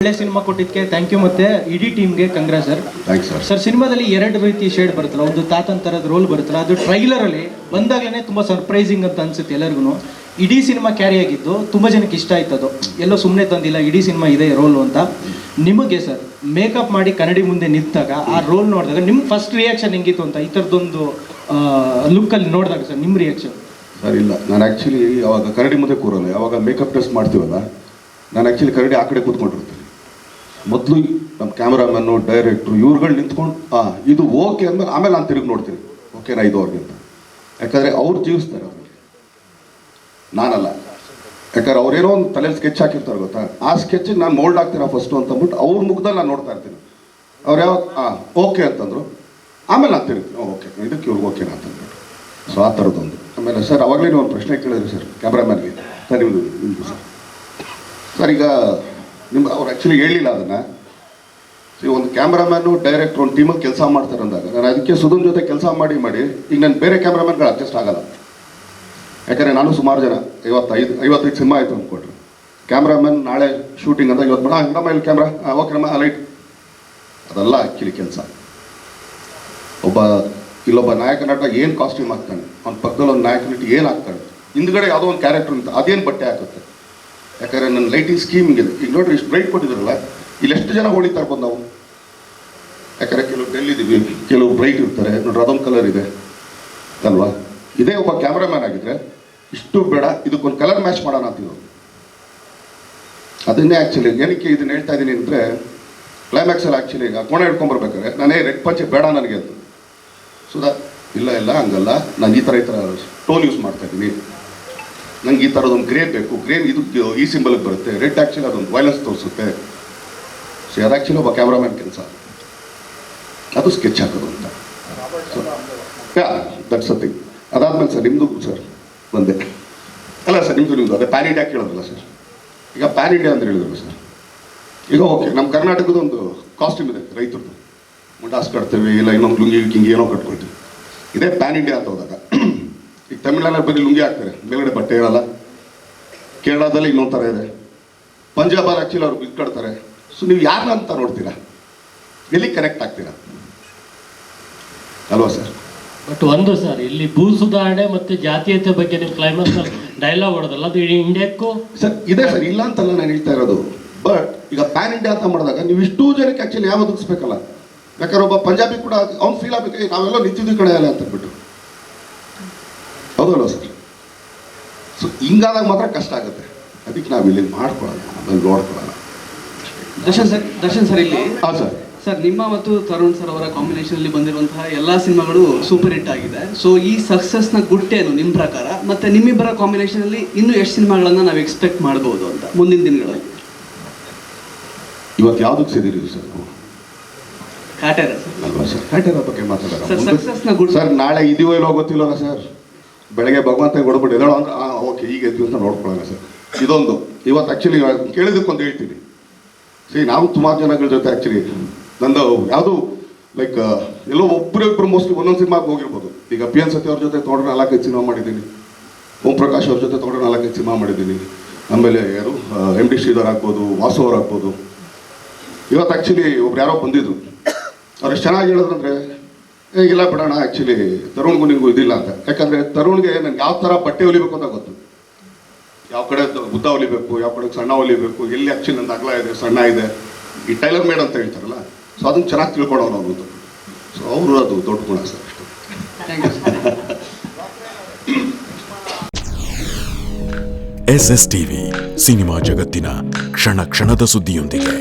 ಒಳ್ಳೆ ಸಿನಿಮಾ ಕೊಟ್ಟಿದ್ದಕ್ಕೆ thank you ಮತ್ತೆ ಇಡೀ ಟೀಮ್ಗೆ congrats sir thanks sir sir ಸಿನಿಮಾದಲ್ಲಿ ಎರಡು ರೀತಿ ಶೇಡ್ ಬರುತ್ತಲ್ಲ ಒಂದು ತಾತನ್ ತರದ ರೋಲ್ ಬರುತ್ತಲ್ಲ ಅದು ಟ್ರೈಲರ್ ಅಲ್ಲಿ ಬಂದಾಗಲೇ ತುಂಬಾ ಸರ್ಪ್ರೈಸಿಂಗ್ ಅಂತ ಅನ್ಸುತ್ತೆ ಎಲ್ಲರಿಗೂ ಇಡೀ ಸಿನಿಮಾ ಕ್ಯಾರಿ ಆಗಿದ್ದು ತುಂಬಾ ಜನಕ್ಕೆ ಇಷ್ಟ ಆಯ್ತು ಅದು. ಎಲ್ಲೋ ಸುಮ್ಮನೆ ತಂದಿಲ್ಲ ಇಡೀ ಸಿನಿಮಾ ಇದೆ ರೋಲು ಅಂತ. ನಿಮಗೆ ಸರ್ ಮೇಕಪ್ ಮಾಡಿ ಕನ್ನಡಿ ಮುಂದೆ ನಿಂತಾಗ ಆ ರೋಲ್ ನೋಡಿದಾಗ ನಿಮ್ಮ ಫಸ್ಟ್ ರಿಯಾಕ್ಷನ್ ಹೆಂಗಿತ್ತು ಅಂತ ಈ ತರದೊಂದು ಲುಕ್ ಅಲ್ಲಿ ನೋಡಿದಾಗ ಸರ್ ನಿಮ್ಮ ರಿಯಾಕ್ಷನ್ ಸರ್ ಇಲ್ಲ. ನಾನು ಆ್ಯಕ್ಚುಲಿ ಅವಾಗ ಕನ್ನಡಿ ಮುಂದೆ ಕೂರಲ್ಲ ಯಾವಾಗ ಮೇಕಪ್ ಟೆಸ್ಟ್ ಮಾಡ್ತೀವಲ್ಲ ನಾನು ಆ್ಯಕ್ಚುಲಿ ಕರಡಿ ಆ ಕಡೆ ಕೂತ್ಕೊಂಡಿರ್ತೀನಿ. ಮೊದಲು ನಮ್ಮ ಕ್ಯಾಮ್ರಾಮನ್ನು, ಡೈರೆಕ್ಟ್ರು ಇವ್ರುಗಳು ನಿಂತ್ಕೊಂಡು ಹಾಂ ಇದು ಓಕೆ ಅಂದಮೇಲೆ ಆಮೇಲೆ ನಾನು ತಿರುಗಿ ನೋಡ್ತೀನಿ. ಓಕೆನಾ ಇದು ಅವ್ರಿಗೆ ಅಂತ. ಯಾಕಂದರೆ ಅವ್ರು ಜೀವಿಸ್ತಾರೆ ಅವ್ರಿಗೆ. ನಾನಲ್ಲ. ಯಾಕಂದ್ರೆ ಅವ್ರೇನೋ ಒಂದು ತಲೆಯಲ್ಲಿ ಸ್ಕೆಚ್ ಹಾಕಿರ್ತಾರೆ ಗೊತ್ತಾ? ಆ ಸ್ಕೆಚ್ಗೆ ನಾನು ಮೋಲ್ಡ್ ಆಗ್ತೀರಾ ಫಸ್ಟು ಅಂತ ಅಂದ್ಬಿಟ್ಟು ಅವ್ರ ಮುಖದಲ್ಲಿ ನಾನು ನೋಡ್ತಾ ಇರ್ತೀನಿ. ಅವ್ರು ಯಾವ ಹಾಂ ಓಕೆ ಅಂತಂದ್ರು. ಆಮೇಲೆ ನಾನು ತಿರುಗ್ತೀನಿ. ಓಕೆ. ಇದಕ್ಕೆ ಇವ್ರಿಗೆ ಓಕೆನಾ? ಅಂತಂದ್ಬಿಟ್ಟು ಸೊ ಆ ಥರದ್ದೊಂದು ಆಮೇಲೆ ಸರ್, ಅವಾಗಲೇ ಒಂದು ಪ್ರಶ್ನೆ ಕೇಳಿದ್ರಿ ಸರ್ ಕ್ಯಾಮ್ರಾಮನ್ಗೆ ಸರ್ ನಿಮ್ಮದು ನಿಮ್ಮದು ಸರ್. ಸರ್, ಈಗ ನಿಮ್ಮ ಅವ್ರು ಆ್ಯಕ್ಚುಲಿ ಹೇಳಿಲ್ಲ ಅದನ್ನು. ಈ ಒಂದು ಕ್ಯಾಮ್ರಾಮ್ಯಾನು ಡೈರೆಕ್ಟ್ರು ಒಂದು ಟೀಮಲ್ಲಿ ಕೆಲಸ ಮಾಡ್ತಾರೆ ಅಂದಾಗ, ನಾನು ಅದಕ್ಕೆ ಸುಧನ್ ಜೊತೆ ಕೆಲಸ ಮಾಡಿ ಮಾಡಿ, ಈಗ ನಾನು ಬೇರೆ ಕ್ಯಾಮ್ರಾಮ್ಯಾನ್ಗಳು ಅಡ್ಜಸ್ಟ್ ಆಗಲ್ಲ. ಯಾಕಂದರೆ ನಾನು ಸುಮಾರು ಜನ, ಐವತ್ತೈದು ಐವತ್ತೈದು ಸಿನಿಮಾ ಆಯಿತು ಅಂದ್ಕೊಟ್ರು ಕ್ಯಾಮ್ರಾಮನ್ ನಾಳೆ ಶೂಟಿಂಗ್ ಅಂತ ಇವತ್ತು ಮೇಡಮ್ ಹಂಗಮ್ಮ ಇಲ್ಲಿ ಕ್ಯಾಮ್ರಾ ಓಕೆ ಲೈಟ್ ಅದೆಲ್ಲ ಆ್ಯಕ್ಚುಲಿ ಕೆಲಸ. ಒಬ್ಬ, ಇಲ್ಲೊಬ್ಬ ನಾಯಕ ನಟ ಏನು ಕಾಸ್ಟ್ಯೂಮ್ ಹಾಕ್ತಾನೆ, ಅವ್ನ ಪಕ್ಕದಲ್ಲಿ ಒಂದು ನಾಯಕ ನಟ ಏನು ಹಾಕ್ತಾನೆ ಹಿಂದ್ಗಡೆ ಯಾವುದೋ ಒಂದು ಕ್ಯಾರೆಕ್ಟರ್ ಅಂತ ಅದೇನು ಬಟ್ಟೆ ಹಾಕುತ್ತೆ. ಯಾಕಂದರೆ ನನ್ನ ಲೈಟಿಂಗ್ ಸ್ಕೀಮಿಂಗ್ ಇದೆ. ಈಗ ನೋಡ್ರಿ, ಇಷ್ಟು ಬ್ರೈಟ್ ಕೊಟ್ಟಿದ್ರಲ್ಲ, ಇಲ್ಲಿ ಎಷ್ಟು ಜನ ಹೊಡಿತಾರೆ ಬಂದು ನಾವು? ಯಾಕಂದರೆ ಕೆಲವು ಡೆಲ್ ಇದೀವಿ ಕೆಲವು ಬ್ರೈಟ್ ಇರ್ತಾರೆ. ನೋಡ್ರಿ, ಅದೊಂದು ಕಲರ್ ಇದೆ. ಅಲ್ವಾ? ಇದೇ ಒಬ್ಬ ಕ್ಯಾಮ್ರಾಮ್ಯಾನ್ ಆಗಿದ್ರೆ, ಇಷ್ಟು ಬೇಡ, ಇದಕ್ಕೊಂದು ಕಲರ್ ಮ್ಯಾಚ್ ಮಾಡೋಣ ಅಂತೀವಿ ಅದನ್ನೇ ಆ್ಯಕ್ಚುಲಿ ಏನಕ್ಕೆ ಇದನ್ನ ಹೇಳ್ತಾ ಇದ್ದೀನಿ ಅಂದರೆ ಕ್ಲೈಮ್ಯಾಕ್ಸಲ್ಲಿ ಆ್ಯಕ್ಚುಲಿ ಈಗ ಕೋಣೆ ಹಿಡ್ಕೊಂಬರ್ಬೇಕಾದ್ರೆ ನಾನೇ ರೆಡ್ ಪಂಚೆ ಬೇಡ ನನಗೆ ಅದು ಸುಧಾ ಇಲ್ಲ ಇಲ್ಲ, ಹಂಗಲ್ಲ. ನಾನು ಈ ಥರ ಈ ಥರ ಟೋನ್ ಯೂಸ್ ಮಾಡ್ತಾ ಇದ್ದೀನಿ ನಂಗೆ ಈ ಥರದೊಂದು ಗ್ರೇನ್ ಬೇಕು. ಗ್ರೇನ್ ಇದು ಈ ಸಿಂಬಲ್ಗೆ ಬರುತ್ತೆ. ರೆಡ್ ಆ್ಯಕ್ಚುಲಿ ಅದೊಂದು ವೈಲೆನ್ಸ್ ತೋರಿಸುತ್ತೆ. ಸೊ ಅದು ಆ್ಯಕ್ಚುಲಿ ಒಬ್ಬ ಕ್ಯಾಮ್ರಾಮ್ಯಾನ್ ಕೆಲಸ? ಅದು ಸ್ಕೆಚ್ ಹಾಕೋದು ಅಂತ. ದಟ್ ಸತಿಂಗ್ ಅದಾದಮೇಲೆ ಸರ್ ನಿಮ್ಮದು ಸರ್ ಒಂದೇ. ಅಲ್ಲ ಸರ್ ನಿಮ್ಮದು ನಿಮ್ಮದು ಅದೇ ಪ್ಯಾನ್ ಇಂಡಿಯಾ ಕೇಳೋದಲ್ಲ ಸರ್ ಈಗ ಪ್ಯಾನ್ ಇಂಡಿಯಾ ಅಂತ ಹೇಳಿದ್ರು ಸರ್ ಈಗ ಓಕೆ ನಮ್ಮ ಕರ್ನಾಟಕದ ಒಂದು ಕಾಸ್ಟ್ಯೂಮ್ ಇದೆ ರೈತರದ್ದು. ಮುಂಡಾಸ್ ಕಟ್ತೀವಿ, ಇಲ್ಲ ಇನ್ನೊಂದು ಲುಂಗಿ ಕಿಂಗಿ ಏನೋ ಕಟ್ಕೊಳ್ತೀವಿ. ಇದೇ ಪ್ಯಾನ್ ಇಂಡಿಯಾ ಅಂತ ಹೋದಾಗ ಈಗ ತಮಿಳ್ನಾಡಲ್ಲಿ ಬರೀ ಲುಂಗಿ ಹಾಕ್ತಾರೆ. ಮೇಲ್ಗಡೆ ಬಟ್ಟೆ ಇರಲ್ಲ. ಕೇರಳದಲ್ಲಿ ಇನ್ನೊಂದು ಥರ ಇದೆ. ಪಂಜಾಬಲ್ಲಿ ಆ್ಯಕ್ಚುಲಿ ಅವ್ರು ಬಿಟ್ಕೊಡ್ತಾರೆ. ಕಟ್ತಾರೆ ಸೊ ನೀವು ಯಾರನ್ನ ಅಂತ ನೋಡ್ತೀರಾ? ಎಲ್ಲಿ ಕನೆಕ್ಟ್ ಆಗ್ತೀರಾ? ಅಲ್ವಾ ಸರ್ ಬಟ್ ಒಂದು ಸರ್ ಇಲ್ಲಿ ಭೂ ಸುಧಾರಣೆ ಮತ್ತು ಜಾತೀಯತೆ ಬಗ್ಗೆ ನಿಮ್ಮ ಕ್ಲೈಮೇಟ್ ಸರ್ ಡೈಲಾಗ್ ಹೊಡೆದಲ್ಲ ಅದು ಇಡೀ ಇಂಡಿಯಾಕ್ಕೂ ಸರ್ ಇದೆ ಸರ್ ಇಲ್ಲ ಅಂತಲ್ಲ ನಾನು ಹೇಳ್ತಾ ಇರೋದು. ಬಟ್ ಈಗ ಪ್ಯಾನ್ ಇಂಡಿಯಾ ಅಂತ ಮಾಡಿದಾಗ ನೀವು ಇಷ್ಟೂ ಜನಕ್ಕೆ ಆ್ಯಕ್ಚುಲಿ ಯಾವ ಒದಗಿಸ್ಬೇಕಲ್ಲ ಯಾಕಂದ್ರೆ ಒಬ್ಬ ಪಂಜಾಬಿ ಕೂಡ ಅವ್ನು ಫೀಲ್ ಆಗ್ಬೇಕು ನಾವೆಲ್ಲ ನಿಂತಿದ್ವಿ ಕಡೆ ಅಲ್ಲ ಅಂತ ಅಂದ್ಬಿಟ್ಟು ಹೌದಲ್ವ ಸರ್ ಸೊ ಹಿಂಗಾದಾಗ ಮಾತ್ರ ಕಷ್ಟ ಆಗುತ್ತೆ. ಅದಕ್ಕೆ ನಾವು ಇಲ್ಲಿ ಮಾಡ್ಕೊಳ್ಳೋಣ ಆಮೇಲೆ ನೋಡ್ಕೊಳ್ಳೋಣ ದರ್ಶನ್ ಸರ್ ದರ್ಶನ್ ಸರ್ ಇಲ್ಲಿ. ಹಾಂ ಸರ್. ಸರ್ ನಿಮ್ಮ ಮತ್ತು ತರುಣ್ ಸರ್ ಅವರ ಕಾಂಬಿನೇಷನ್ ಅಲ್ಲಿ ಬಂದಿರುವಂತಹ ಎಲ್ಲ ಸಿನಿಮಾಗಳು ಸೂಪರ್ ಹಿಟ್ ಆಗಿದೆ. ಸೊ ಈ ಸಕ್ಸಸ್ನ ನ ಗುಟ್ಟೇನು ನಿಮ್ಮ ಪ್ರಕಾರ ಮತ್ತೆ ನಿಮ್ಮಿಬ್ಬರ ಕಾಂಬಿನೇಷನ್ ಅಲ್ಲಿ ಇನ್ನೂ ಎಷ್ಟು ಸಿನಿಮಾಗಳನ್ನ ನಾವು ಎಕ್ಸ್ಪೆಕ್ಟ್ ಮಾಡಬಹುದು ಅಂತ ಮುಂದಿನ ದಿನಗಳಲ್ಲಿ? ಇವತ್ತು ಯಾವುದಕ್ಕೆ ಸೇರಿರಿ ಸರ್ ನಾವು? ಕಾಟೇರ ಸರ್. ಅಲ್ವಾ ಸರ್? ಬಗ್ಗೆ ಸರ್ ಮಾತಾಡೋಣ ಸಕ್ಸಸ್ನ ಗುಡ್ ಸರ್ ನಾಳೆ ಇದೀವೋ ಇಲ್ಲೋ ಗೊತ್ತಿಲ್ಲ ಸರ್? ಬೆಳಗ್ಗೆ ಭಗವಂತ ಕೊಡ್ಬಿಟ್ಟು ಎದ್ದೇಳೋ ಅಂದ್ರೆ ಓಕೆ ಈಗ ಎದ್ದು ಅಂತ ನೋಡ್ಕೊಳ್ಳೋಣ ಸರ್. ಇದೊಂದು. ಇವತ್ತು ಆ್ಯಕ್ಚುಲಿ ಕೇಳಿದಕ್ಕೊಂದು ಹೇಳ್ತೀನಿ. ಸರಿ ನಾವು ಸುಮಾರು ಜನಗಳ ಜೊತೆ ಆ್ಯಕ್ಚುಲಿ ನಂದು ಯಾವುದು ಲೈಕ್ ಎಲ್ಲೋ ಒಬ್ಬರು ಇಬ್ಬರು ಮೋಸ್ಟ್ಲಿ ಒಂದೊಂದು ಸಿನಿಮಾಗೆ ಹೋಗಿರ್ಬೋದು. ಈಗ ಪಿ ಎನ್ ಸತಿ ಅವ್ರ ಜೊತೆ ತೊಗೊಂಡು ನಾಲ್ಕೈದು ಸಿನಿಮಾ ಮಾಡಿದ್ದೀನಿ. ಓಂ ಪ್ರಕಾಶ್ ಅವ್ರ ಜೊತೆ ತೊಗೊಂಡು ನಾಲ್ಕೈದು ಸಿನಿಮಾ ಮಾಡಿದ್ದೀನಿ. ಆಮೇಲೆ ಯಾರು ಎಂ ಡಿ ಶ್ರೀಧರ್ ಆಗ್ಬೋದು ವಾಸು ಅವ್ರು ಆಗ್ಬೋದು ಇವತ್ತು ಆ್ಯಕ್ಚುಲಿ ಒಬ್ರು ಯಾರೋ ಬಂದಿದ್ರು. ಅವ್ರು ಎಷ್ಟು ಚೆನ್ನಾಗಿ ಹೇಳಿದ್ರಂದ್ರೆ ಏ ಇಲ್ಲ ಬಿಡೋಣ ಆ್ಯಕ್ಚುಲಿ ತರುಣ್ಗೂ ನಿಮಗೂ ಇದಿಲ್ಲ ಅಂತ. ಯಾಕಂದರೆ ತರುಣ್ಗೆ ನನಗೆ ಯಾವ ಥರ ಬಟ್ಟೆ ಹೊಲಿಬೇಕು ಅಂತ ಗೊತ್ತು. ಯಾವ ಕಡೆ ಉದ್ದ ಹೊಲಿಬೇಕು ಯಾವ ಕಡೆ ಸಣ್ಣ ಹೊಲಿಬೇಕು ಎಲ್ಲಿ ಆ್ಯಕ್ಚುಲಿ ನನ್ನ ಅಗಲ ಇದೆ ಸಣ್ಣ ಇದೆ ಈ ಟೈಲರ್ ಮೇಡ್ ಅಂತ ಹೇಳ್ತಾರಲ್ಲ ಸೊ ಅದನ್ನು ಚೆನ್ನಾಗಿ ತಿಳ್ಕೊಳೋರು ಅವ್ರದ್ದು ಸೊ ಅವರು ಅದು ದೊಡ್ಡ ಗುಣ ಸರ್ ಅಷ್ಟು. Thank you S S TV cinema ಜಗತ್ತಿನ ಕ್ಷಣ ಕ್ಷಣದ ಸುದ್ದಿಯೊಂದಿಗೆ.